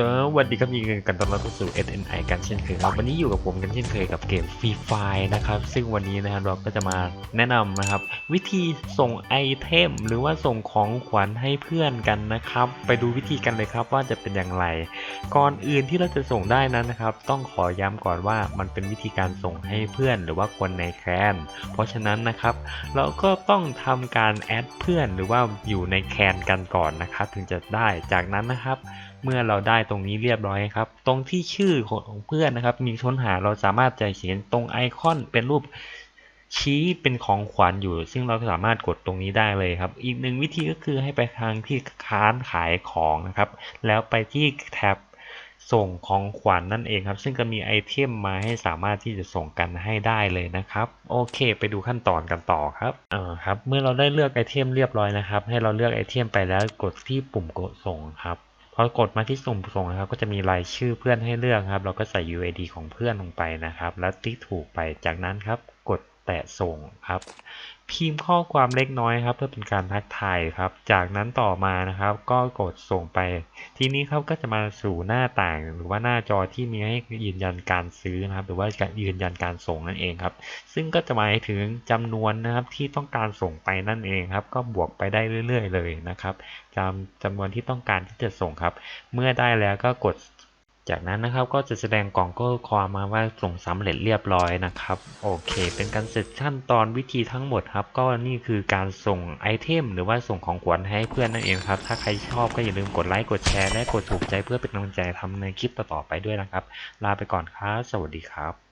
สวัสดีครับยินดีกันต้อนรับเข้าสู่ SNI กันเช่นเคยครับ วันนี้อยู่กับผมกันเช่นเคยกับเกม Free Fire นะครับ ซึ่งวันนี้นะครับเราก็จะมาแนะนำนะครับ วิธีส่งไอเทมหรือว่าส่งของขวัญให้เพื่อนกันนะครับ ไปดูวิธีกันเลยครับว่าจะเป็นอย่างไร ก่อนอื่นที่เราจะส่งได้นั้นนะครับ ต้องขอย้ำก่อนว่ามันเป็นวิธีการส่งให้เพื่อนหรือว่าคนในแคลนเพราะฉะนั้นนะครับ เราก็ต้องทำการแอดเพื่อนหรือว่าอยู่ในแคนกันก่อนนะครับ ถึงจะได้จากนั้นนะครับ เมื่อเราได้ตรงนี้เรียบร้อยครับ ตรงที่ชื่อของเพื่อนนะครับ มีค้นหาเราสามารถจะเขียนตรงไอคอนเป็นรูปชี้เป็นของขวัญอยู่ ซึ่งเราสามารถกดตรงนี้ได้เลยครับ อีกหนึ่งวิธีก็คือให้ไปทางที่ค้านขายของนะครับ แล้วไปที่แท็บส่งของขวัญนนั่นเองครับ ซึ่งก็มีไอเทมมาให้สามารถที่จะส่งกันให้ได้เลยนะครับ โอเค ไปดูขั้นตอนกันต่อครับเอ่าครับ เมื่อเราได้เลือกไอเทมเรียบร้อยนะครับ ให้เราเลือกไอเทมไปแล้วกดที่ปุ่มกดส่งครับ พอกดมาที่สุ่มส่งนะครับ ก็จะมีรายชื่อเพื่อนให้เลือกครับ เราก็ใส่ UID ของเพื่อนลงไปนะครับ แล้วติ๊กถูกไปจากนั้นครับ กดแตะส่งครับ พิมพ์ข้อความเล็กน้อยครับ เพื่อเป็นการทักทายครับ จากนั้นต่อมานะครับ ก็กดส่งไป ทีนี้ครับก็จะมาสู่หน้าต่างหรือว่าหน้าจอที่มีให้ยืนยันการซื้อนะครับ หรือว่าการยืนยันการส่งนั่นเองครับ ซึ่งก็จะหมายถึงจำนวนนะครับที่ต้องการส่งไปนั่นเองครับ ก็บวกไปได้เรื่อย ๆ เลยนะครับจำจำนวนที่ต้องการที่จะส่งครับ เมื่อได้แล้วก็กด จากนั้นนะครับก็จะแสดงกล่องก็ความมาว่าส่งสำเร็จเรียบร้อยนะครับ โอเค เป็นการเสร็จขั้นตอนวิธีทั้งหมดครับ ก็นี่คือการส่งไอเทม หรือว่าส่งของขวัญให้เพื่อนนั่นเองครับ ถ้าใครชอบก็อย่าลืมกดไลค์กดแชร์และกดถูกใจเพื่อเป็นกำลังใจทำในคลิปต่อๆไปด้วยนะครับ ลาไปก่อนครับสวัสดีครับ